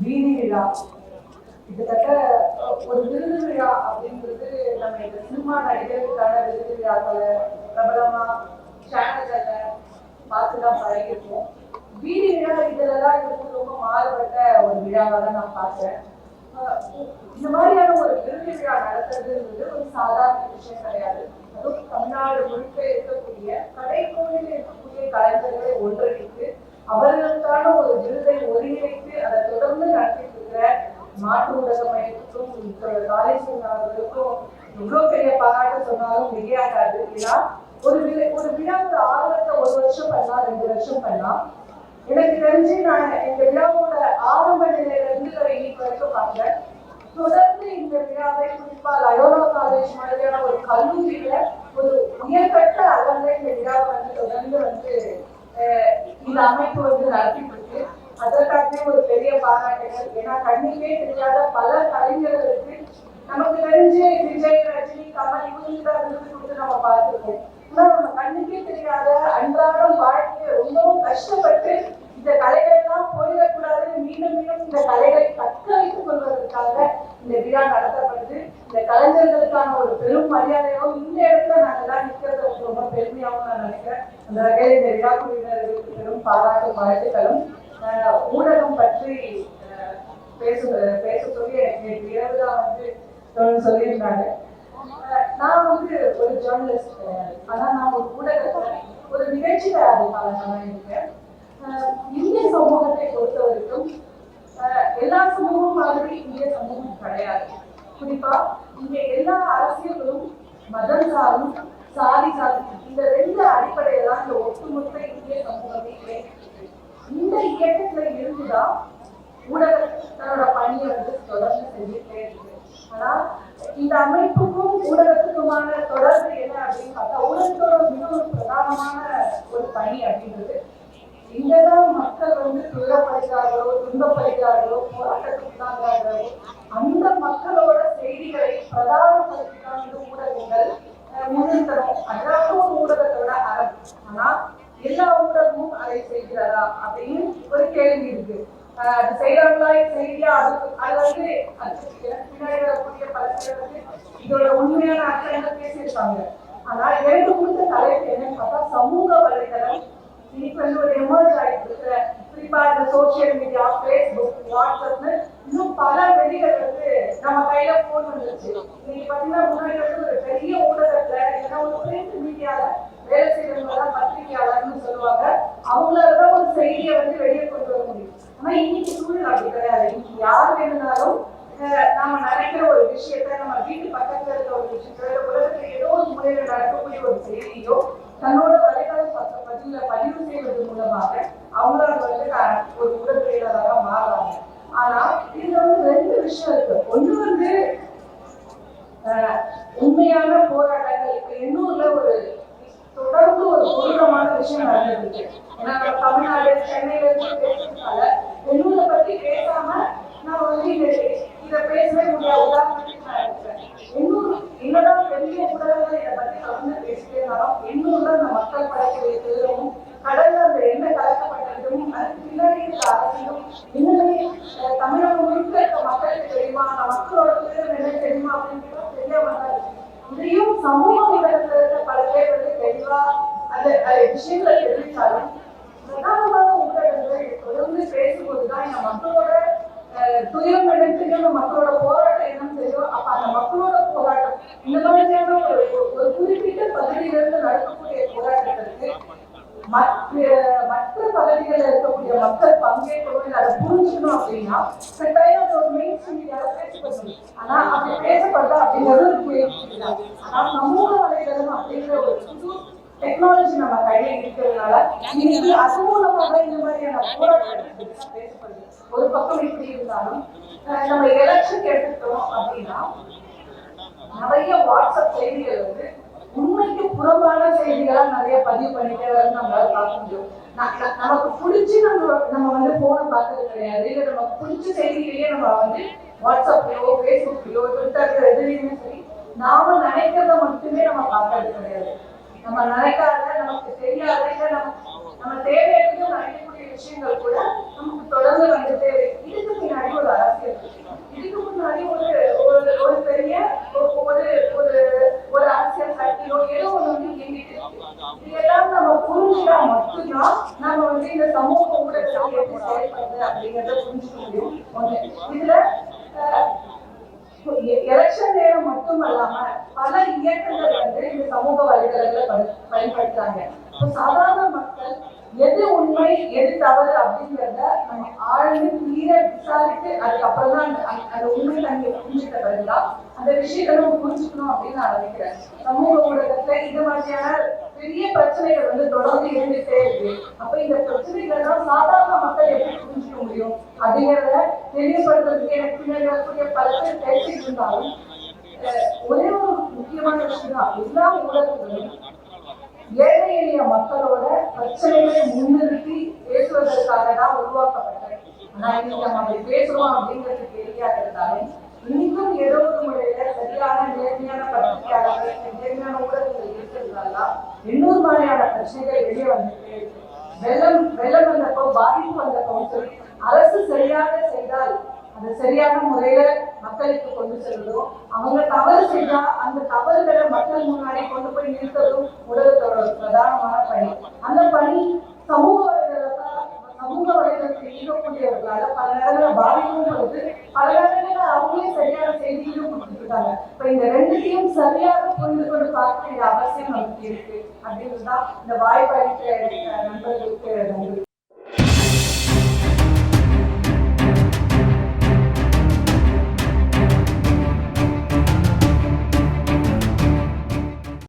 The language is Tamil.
வீதி விழா. கிட்டத்தட்ட ஒரு விருது விழா அப்படின்றது நம்ம இந்த சினிமா நடிகர்களுக்கான விருது விழாக்களை பிரபலமா சேனல்களை பார்த்து தான் பழகிருக்கோம் வீதி விழா இதுலதான் இது ரொம்ப மாறுபட்ட ஒரு விழாவாக தான் நான் பார்த்தேன் இந்த மாதிரியான ஒரு விருது விழா நடத்துறதுன்றது ஒரு சாதாரண விஷயம் கிடையாது. அதுவும் தமிழ்நாடு முழுக்க இருக்கக்கூடிய கடைக்கோளில் இருக்கக்கூடிய கலைஞர்களை ஒன்றிணைத்து அவர்கள் ஒரு விருதை ஒருங்கிணைத்து அதை தொடர்ந்து நடத்திட்டு இருக்கிற மாற்று ஊடக மையத்துக்கும் காலேஜ் அவர்களுக்கும் பெரிய பாராட்டு சொன்னாலும் மிகையாகாது ஏன்னா ஒரு விழா ஒரு விழாவோட ஆரம்பத்தை ஆர்வத்தை ஒரு வருஷம் பண்ணா ரெண்டு வருஷம் பண்ணலாம் எனக்கு தெரிஞ்சு நான் இந்த விழாவோட ஆரம்ப நிலையில இருந்து இன்னைக்கு வரைக்கும் பார்க்கிறேன் தொடர்ந்து இந்த விழாவை குறிப்பா லயோலா காலேஜ் மாதிரியான ஒரு கல்லூரியில ஒரு உயர்கட்ட அளவுல இந்த விழாவை வந்து தொடர்ந்து வந்து இந்த அமைப்பு வந்து நடத்திட்டு இருக்கு அதற்காகவே ஒரு பெரிய பாராட்டுகள். ஏன்னா கண்ணுக்கே தெரியாத பல கலைஞர்களுக்கு நமக்கு தெரிஞ்சு விஜய் ரஜினி கமல் இவங்க தான் விருது கொடுத்து நம்ம பார்த்துருக்கோம். ஆனா நம்ம கண்ணுக்கே தெரியாத அன்றாடம் வாழ்க்கையை ரொம்பவும் கஷ்டப்பட்டு இந்த கலைகள் எல்லாம் போயிடக்கூடாதுன்னு மீண்டும் மீண்டும் இந்த கலைகளை தக்க வைத்துக் கொள்வதற்காக இந்த விழா நடத்தப்படுது இந்த கலைஞர்களுக்கான ஒரு பெரும் மரியாதையோ இந்த இடத்துல நாங்கள் தான் நிக்கிறது வந்து ரொம்ப பெருமையாகவும் நான் நினைக்கிறேன். அந்த வகையில் இந்த விழா குழுவினர்களுக்கு பெரும் பாராட்டு வாழ்த்துக்களும் ஊடகம் பற்றி ஆஹ் பேச பேச சொல்லி எனக்கு இரவு தான் வந்து சொல்லியிருந்தாங்க. நான் வந்து ஒரு ஜேர்னலிஸ்ட் கிடையாது ஆனா நான் ஒரு ஊடகத்தை ஒரு நிகழ்ச்சி அறிவிப்பாளராக இருக்கேன். இந்திய சமூகத்தை பொறுத்த வரைக்கும் எல்லா சமூகமும் மாதிரி இந்திய சமூகம் கிடையாது. குறிப்பா இங்க எல்லா அரசியல்களும் மதம் சாரும் சாதி சாரும் இந்த ரெண்டு அடிப்படையில தான் இந்த ஒட்டுமொத்த இந்திய சமூகமே இந்த இயக்கத்துல இருந்துதான் ஊடக தன்னோட பணியை வந்து தொடர்ந்து செஞ்சுட்டே இருக்கு ஆனால் இந்த அமைப்புக்கும் ஊடகத்துக்குமான தொடர்பு என்ன அப்படின்னு பார்த்தா ஊடகத்தோட மிக ஒரு பிரதானமான ஒரு பணி அப்படின்றது. இங்கதான் மக்கள் வந்து துயரப்படுகிறார்களோ துன்பப்படுகிறார்களோ போராட்டத்துக்குள்ளாகிறார்களோ அந்த மக்களோட செய்திகளை பிரதானப்படுத்திதான் இந்த ஊடகங்கள் அஹ், முன்னிறுத்தணும் அதான் ஒரு ஊடகத்தோட அறம் ஆனா எல்லா ஊடகமும் அதை செய்கிறதா அப்படின்னு ஒரு கேள்வி இருக்கு ஆஹ் அது செய்யறாங்களா செய்தியா அது வந்து அதுக்கு பின்னாடி வந்து இதோட உண்மையான அர்த்தங்கள் பேசியிருப்பாங்க? ஆனா எனக்கு கொடுத்த தலைப்பு என்னன்னு பார்த்தா சமூக வலைதளம் இன்னைக்கு வந்து ஒரு எமர்ஜ் ஆகிட்டு இருக்கிற குறிப்பா இந்த சோசியல் மீடியா ஃபேஸ்புக் வாட்ஸ்அப்னு இன்னும் பல வெளிகள் வந்து நம்ம கையில போன் வந்துருச்சு. இன்னைக்கு பாத்தீங்கன்னா முன்னாடி வந்து ஒரு பெரிய ஊடகத்துல இல்லைன்னா ஒரு பிரிண்ட் மீடியால வேலை செய்யறவங்க தான் பத்திரிகையாளர்னு சொல்லுவாங்க. அவங்களால தான் ஒரு செய்தியை வந்து வெளியே கொண்டு வர முடியும். ஆனா இன்னைக்கு அப்படி கிடையாது இன்னைக்கு யார் வேணும்னாலும் அஹ், நாம நினைக்கிற ஒரு விஷயத்த நம்ம வீட்டு பக்கத்துல இருக்க ஒரு விஷயத்த இல்ல உலகத்துல ஏதோ ஒரு முறையில நடக்கக்கூடிய ஒரு செய்தியோ தன்னோட வலைதள பக்க பதிவுல பதிவு செய்வது மூலமாக அவங்களால வந்து ஒரு உடற்பியலாளராக மாறுறாங்க ஆனா இதுல வந்து ரெண்டு விஷயம் இருக்கு ஒண்ணு வந்து உண்மையான போராட்டங்கள். இப்ப எண்ணூர்ல ஒரு தொடர்ந்து ஒரு கொடூரமான விஷயம் நடந்திருக்கு ஏன்னா நம்ம தமிழ்நாடு சென்னையில இருந்து பேசுறதுனால எண்ணூரை பத்தி பேசாம நான் வந்து இத இத பேசவே முடியாது உதாரணத்துக்கு நான் இருக்கிறேன் எண்ணூர் என்னதான் பெரிய ஊடகங்கள் இதை பத்தி தொடர்ந்து பேசிட்டே இருந்தாலும் எண்ணூர்ல அந்த மக்கள் படைக்கக்கூடிய துயரமும் கடல்ல அந்த எண்ணெய் கலக்கப்பட்டதும் அதுக்கு பின்னாடி இருக்க அரசியலும் இன்னுமே தமிழகம் முழுக்க இருக்க மக்களுக்கு தெரியுமா அந்த மக்களோட துயரம் என்ன தெரியுமா அப்படின்னு தெரிய வந்தாரு தான் இதையும் சமூக ஊடகத்துல இருக்க பல பேர் வந்து தெளிவா அந்த விஷயங்களை தெரிவித்தாலும் பிரதானமான ஊடகங்கள் தொடர்ந்து பேசும்போதுதான் இந்த மக்களோட துயரம் எடுத்து மக்களோட போராட்டம் என்னன்னு தெரியும் அப்ப அந்த மக்களோட போராட்டம் இந்த மாதிரியான ஒரு ஒரு- ஒரு குறிப்பிட்ட பகுதியிலிருந்து நடக்கக்கூடிய போராட்டத்திற்கு மற்ற மற்ற பகுதிகளில் இருக்கக்கூடிய மக்கள் பங்கேற்கணும் இல்லை அதை புரிஞ்சுக்கணும் அப்படின்னா கட்டாயம் அது ஒரு மெயின் மீடியால பேசப்படணும் ஆனா அப்படி பேசப்படுதா அப்படிங்கிறது ஒரு கேள்வி தான். ஆனா சமூக வலைதளம் அப்படிங்கிற ஒரு புது டெக்னாலஜி நம்ம கையில இருக்கிறதுனால இன்னைக்கு அது மூலமாக இந்த மாதிரியான போராட்டங்கள் பேசப்படுது ஒரு பக்கம் இப்படி இருந்தாலும் நம்ம எலெக்ஷன் எடுத்துக்கிட்டோம் அப்படின்னா நிறைய வாட்ஸ்அப் செய்திகள் வந்து உண்மைக்கு புறம்பான செய்திகளா நிறைய பதிவு பண்ணிட்டே வந்து நம்மளால பார்க்க முடியும் நமக்கு பிடிச்சி நம்ம நம்ம வந்து போனை பார்த்தது கிடையாது. இல்ல நமக்கு பிடிச்ச செய்திகளையே நம்ம வந்து வாட்ஸ்அப்லயோ ஃபேஸ்புக்லயோ ட்விட்டர்ல எதுலையுமே சரி நாம நினைக்கிறத மட்டுமே நம்ம பார்க்கறது கிடையாது. நம்ம நினைக்காத நமக்கு தெரியாத இதெல்லாம் நம்ம புரிஞ்சுட்டா மட்டும்தான் நம்ம வந்து இந்த சமூகம் கூட செயல்படுறது அப்படிங்கறத புரிஞ்சுக்க முடியும். இதுல எலெக்ஷன் நேரம் மட்டும் அல்லாம பல இயக்கங்கள் வந்து இந்த சமூக வலைதளங்களை பயன்படுத்துறாங்க. சாதாரண மக்கள் எது உண்மை எது தவறு அப்படிங்கிறத நம்ம ஆழ்ந்து தீர விசாரித்து அதுக்கப்புறம் தான் அந்த- உண்மை தன்மையை புரிஞ்சுக்க பிறகுதான் அந்த விஷயத்தை நம்ம புரிஞ்சுக்கணும் அப்படின்னு நான் நினைக்கிறேன். சமூக ஊடகத்துல இது மாதிரியான பெரிய பிரச்சனைகள் வந்து தொடர்ந்து இருந்துட்டே இருக்கு. அப்ப இந்த பிரச்சனைகள் தான் சாதாரண மக்கள் எப்படி புரிஞ்சுக்க முடியும் அப்படிங்கிறத தெளிவுபடுத்துறதுக்கு எனக்கு பின்னாடி வரக்கூடிய பல பேர் பேசிட்டு இருந்தாலும் ஒரே ஒரு முக்கியமான விஷயம் தான் எல்லா ஊடகங்களும் ஏழை எளிய மக்களோட பிரச்சனைகளை முன்னிறுத்தி பேசுவதற்காக தான் உருவாக்கப்பட்டது. ஆனா இன்னைக்கு நம்ம அப்படி பேசுறோம் அப்படிங்கிறது தெரியாது இருந்தாலும் இன்னும் ஏதோ ஒரு முறையில சரியான நேர்மையான பத்திரிகையாளர்கள் நேர்மையான ஊடகங்கள் இருக்கிறதுனால இன்னொரு மாதிரியான பிரச்சனைகள் வெளியே வந்துட்டு வெள்ளம் வெள்ளம் வந்தப்போ பாதிப்பு வந்தப்போ அரசு சரியாக செய்தால் அதை சரியான முறையில மக்களுக்கு கொண்டு செல்வதும் அவங்க தவறு செய்தா அந்த தவறுகளை மக்கள் முன்னாடி கொண்டு போய் நிறுத்ததும் உலகத்தோட பிரதானமான பணி. அந்த பணி சமூக வலைதளத்தை சமூக வலைதளத்தை ஈர்க்கக்கூடியவர்களால பல நேரங்களில் பாதிக்கும் பொழுது பல நேரங்களில் அவங்களே சரியான செய்தியிலும் கொடுத்துருக்காங்க. இப்ப இந்த ரெண்டுத்தையும் சரியாக புரிந்து கொண்டு பார்க்க வேண்டிய அவசியம் நமக்கு இருக்கு. அப்படின்றதுதான் இந்த வாய்ப்பு அளித்த நண்பர்களுக்கு நன்றி.